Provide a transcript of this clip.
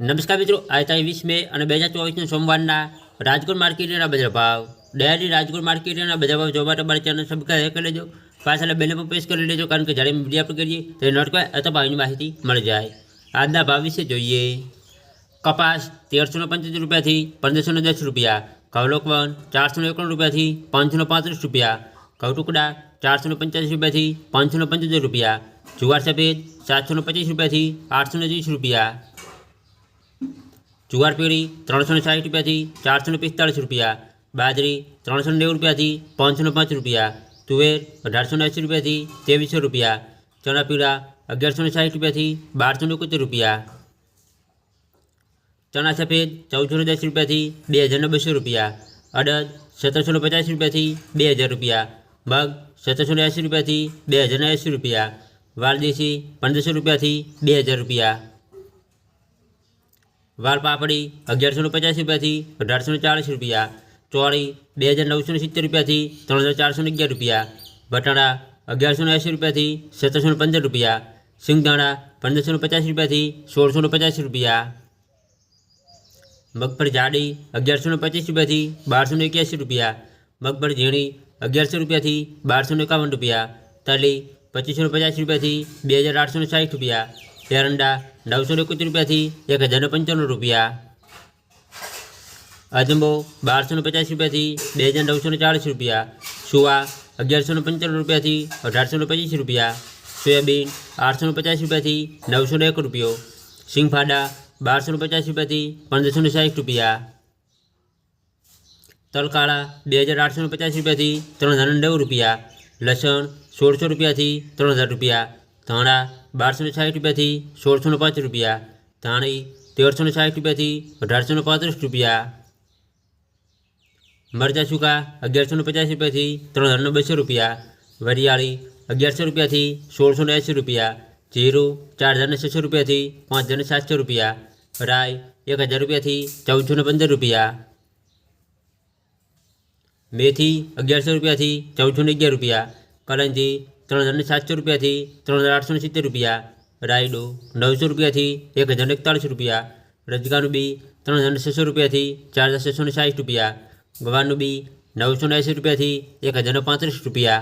નમસ્કાર મિત્રો આજે તારીખ વીસ મે અને બે હજાર ચોવીસના સોમવારના રાજકોટ માર્કેટના બજાર ભાવ ડેરી રાજકોટ માર્કેટના બજાર ભાવ જોવા માટે અમારી ચેનલ સબસ્ક્રાઈબ કરી લેજો પાછળ બેને પણ પ્રેસ કરી લેજો કારણ કે જ્યારે વિડીયો અપલોડ કરીએ તો નોટ કરે અથવા ભાવની માહિતી મળી જાય આજના ભાવ વિશે જોઈએ કપાસ તેરસો પંચોતેર રૂપિયાથી પંદરસો દસ રૂપિયા કવલોકવન ચારસો એકોણ રૂપિયાથી પાંચસો પાંત્રીસ રૂપિયા કવટુકડા ચારસો પંચ્યાસી રૂપિયાથી પાંચસો પંચોતેર રૂપિયા જુવાર સફેદ સાતસો પચીસ રૂપિયાથી આઠસો ત્રીસ રૂપિયા જુવાર પીળી ત્રણસો ને સાઠ રૂપિયાથી ચારસો ને પિસ્તાળીસ રૂપિયા બાજરી ત્રણસો ને નેવું રૂપિયાથી પાંચસો ને પાંચ રૂપિયા તુવેર અઢારસો ને એંસી રૂપિયાથી ત્રેવીસો રૂપિયા ચણા પીળા અગિયારસો ને સાઠ રૂપિયાથી બારસો ને એકોતેર રૂપિયા ચણા સફેદ ચૌદસો ને દસ રૂપિયાથી બે હજાર ને બસો રૂપિયા અડદ સત્તરસો ને પચાસ રૂપિયાથી બે હજાર રૂપિયા મગ સત્તરસો ને એંસી રૂપિયાથી બે હજાર ને એંસી રૂપિયા વાલદેશી પંદરસો રૂપિયાથી બે હજાર રૂપિયા વાલ પાપડી અગિયારસો ને પચાસ રૂપિયાથી અઢારસો ને ચાળીસ રૂપિયા ચોળી બે હજાર નવસો ને સિત્તેર રૂપિયાથી ત્રણ હજાર ચારસો ને અગિયાર રૂપિયા બટાણા અગિયારસો ને એંસી રૂપિયાથી સત્તરસો ને પંદર રૂપિયા સિંગદાણા પંદરસો ને પચાસ રૂપિયાથી સોળસો ને પચાસ રૂપિયા મગફળી જાડી અગિયારસો ને પચીસ રૂપિયાથી બારસો ને એક્યાસી રૂપિયા મગફળી ઝીણી અગિયારસો રૂપિયાથી બારસો ને એકાવન રૂપિયા તલી પચીસો ને પચાસ રૂપિયાથી બે હજાર આઠસો ને સાઠ રૂપિયા એરંડા નવસો ને એકત્રીસ રૂપિયાથી એક હજાર ને પંચાણું રૂપિયા. અજંબો બારસો ને પચાસ રૂપિયાથી બે હજાર નવસો ને ચાળીસ રૂપિયા. સુવા અગિયારસો ને પંચાણું રૂપિયાથી અઢારસો ને પચીસ રૂપિયા. સોયાબીન આઠસો ને પચાસ રૂપિયાથી નવસો ને એક રૂપિયો. સિંગફાડા બારસો ને પચાસ રૂપિયાથી પંદરસો ને સાઠ રૂપિયા. તલકાળા બે હજાર આઠસો પચાસ રૂપિયાથી ત્રણ હજાર નવ રૂપિયા. લસણ સોળસો રૂપિયાથી ત્રણ હજાર રૂપિયા. ધાણા બારસો ને સાઠ રૂપિયાથી સોળસો ને પાંચ રૂપિયા ધાણી તેરસો ને સાઠ રૂપિયાથી અઢારસો ને પાંત્રીસ રૂપિયા મરચાં સૂકા અગિયારસો ને પચાસ રૂપિયાથી ત્રણ હજાર ને બસો રૂપિયા વરિયાળી અગિયારસો રૂપિયાથી સોળસો ને એંસી રૂપિયા જીરું ચાર હજાર ને છસો રૂપિયાથી પાંચ હજાર ને સાતસો રૂપિયા રાઈ એક હજાર રૂપિયાથી ચૌદસો ને પંદર રૂપિયા મેથી અગિયારસો રૂપિયાથી ચૌદસો ને અગિયાર રૂપિયા કલંજી ત્રણ હજાર ને સાતસો રૂપિયાથી ત્રણ હજાર આઠસો સિત્તેર રૂપિયા. રાયડો નવસો રૂપિયાથી એક હજાર એકતાળીસ રૂપિયા. રજગાનું બી ત્રણ હજાર છસો રૂપિયાથી ચાર હજાર છસો ને સાઠ રૂપિયા. ગવાનું બી નવસો ને એંસી રૂપિયાથી એક હજાર ને પાંત્રીસ રૂપિયા.